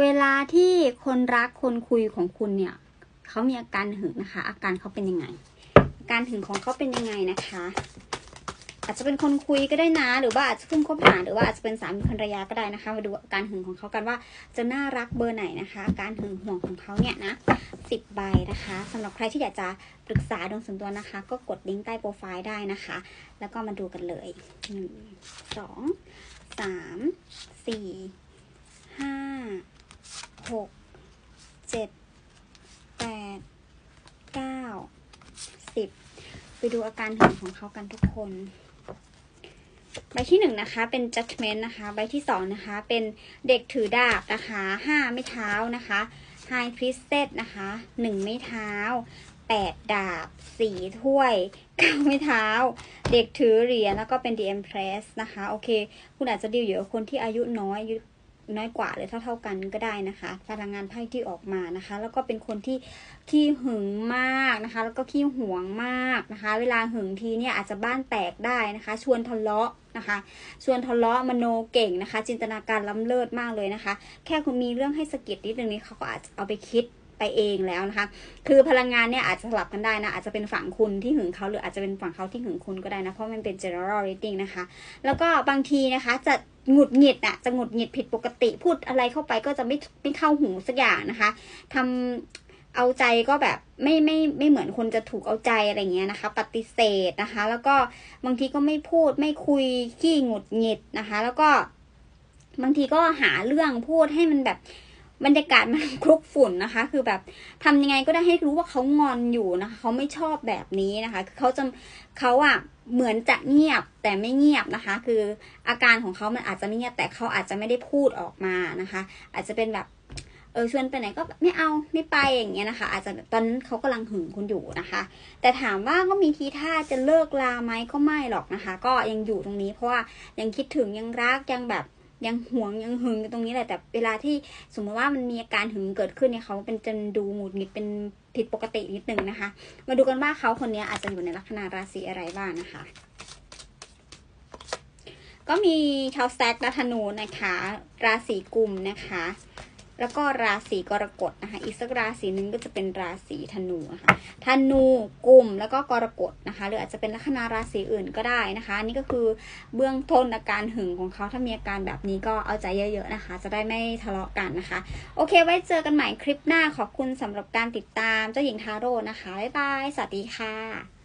เวลาที่คนรักคนคุยของคุณเนี่ยเขามีอาการหึงนะคะ อาการเขาเป็นยังไง อาการหึงของเขาเป็นยังไงนะคะ อาจจะเป็นคนคุยก็ได้นะ หรือว่าอาจจะเพิ่งคบหาหรือว่าอาจจะเป็นสามีภรรยาก็ได้นะคะ มาดูอาการหึงของเขากันว่าจะน่ารักเบอร์ไหนนะคะ อาการหึงห่วงของเขาเนี่ยนะสิบใบนะคะสำหรับใครที่อยากจะปรึกษาดวงส่วนตัวนะคะ ก็กดลิงก์ใต้โปรไฟล์ได้นะคะ แล้วก็มาดูกันเลยหนึ่งสองสามสี่ หกเจ็ดแปดเก้าสิบไปดูอาการหึงของเขากันทุกคน ใบที่หนึ่งนะคะ เป็น judgment นะคะ ใบที่สองนะคะ เป็นเด็กถือดาบนะคะห้าไม่เท้านะคะ high priestess นะคะหนึ่งไม่เท้าแปดดาบสี่ถ้วยเก้าไม่เท้า เด็กถือเหรียญแล้วก็เป็น the empress นะคะ โอเค คุณอาจจะดีลอยู่กับคนที่อายุน้อยอายุ น้อยกว่าหรือเท่าเท่าๆกันก็ได้นะคะ พลังงานไพ่ที่ออกมานะคะ แล้วก็เป็นคนที่ขี้หึงมากนะคะ แล้วก็ขี้หวงมากนะคะ เวลาหึงทีเนี่ยอาจจะบ้านแตกได้นะคะ ชวนทะเลาะนะคะ ชวนทะเลาะมโนเก่งนะคะ จินตนาการล้ำเลิศมากเลยนะคะ แค่คุณมีเรื่องให้สะกิดนิดนึงนี้เขาก็อาจจะเอาไปคิดไปเองแล้วนะคะ คือพลังงานเนี่ยอาจจะสลับกันได้นะ อาจจะเป็นฝั่งคุณที่หึงเขาหรืออาจจะเป็นฝั่งเขาที่หึงคุณก็ได้นะ เพราะมันเป็น general reading นะคะ แล้วก็บางทีนะคะจะ หงุดหงิดอะจะหงุดหงิดผิดปกติพูดอะไรเข้าไปก็จะไม่ไม่เข้าหูสักอย่างนะคะทำเอาใจก็แบบไม่ไม่ไม่เหมือนคนจะถูกเอาใจอะไรเงี้ยนะคะ ปฏิเสธนะคะ แล้วก็บางทีก็ไม่พูดไม่คุยขี้หงุดหงิดนะคะ แล้วก็บางทีก็หาเรื่องพูดให้มันแบบ บรรยากาศมันคลุกฝุ่นนะคะ คือแบบทำยังไงก็ได้ให้รู้ว่าเขางอนอยู่นะคะเขาไม่ชอบแบบนี้นะคะคือเขาจะเขาอะเหมือนจะเงียบแต่ไม่เงียบนะคะ คืออาการของเขามันอาจจะไม่เงียบแต่เขาอาจจะไม่ได้พูดออกมานะคะ อาจจะเป็นแบบเออชวนไปไหนก็ไม่เอาไม่ไปอย่างเงี้ยนะคะ อาจจะตอนนั้นเขากำลังหึงคุณอยู่นะคะ แต่ถามว่าก็มีทีท่าจะเลิกลาไหมก็ไม่หรอกนะคะ ก็ยังอยู่ตรงนี้เพราะว่ายังคิดถึงยังรักยังแบบ ยังหวงยังหึงตรงนี้แหละแต่เวลาที่สมมติว่ามันมีอาการหึงเกิดขึ้นเนี่ยเขาเป็นจนดูหงุดหงิดเป็นผิดปกตินิดนึงนะคะ มาดูกันว่าเขาคนนี้อาจจะอยู่ในลัคนาราศีอะไรบ้างนะคะ ก็มีชาวแซกและธนูนะคะ ราศีกุมนะคะ แล้วก็ราศีกรกฎนะคะ อีกสักราศีหนึ่งก็จะเป็นราศีธนูนะคะธนูกุมแล้วก็กรกฎนะคะ หรืออาจจะเป็นลัคนาราศีอื่นก็ได้นะคะนนี่ก็คือเบื้องต้นอาการหึงของเขาถ้ามีอาการแบบนี้ก็เอาใจเยอะๆนะคะ จะได้ไม่ทะเลาะกันนะคะ โอเค ไว้เจอกันใหม่คลิปหน้าขอบคุณสำหรับการติดตามเจ้าหญิงทาโร่นะคะบ๊ายบายสวัสดีค่ะ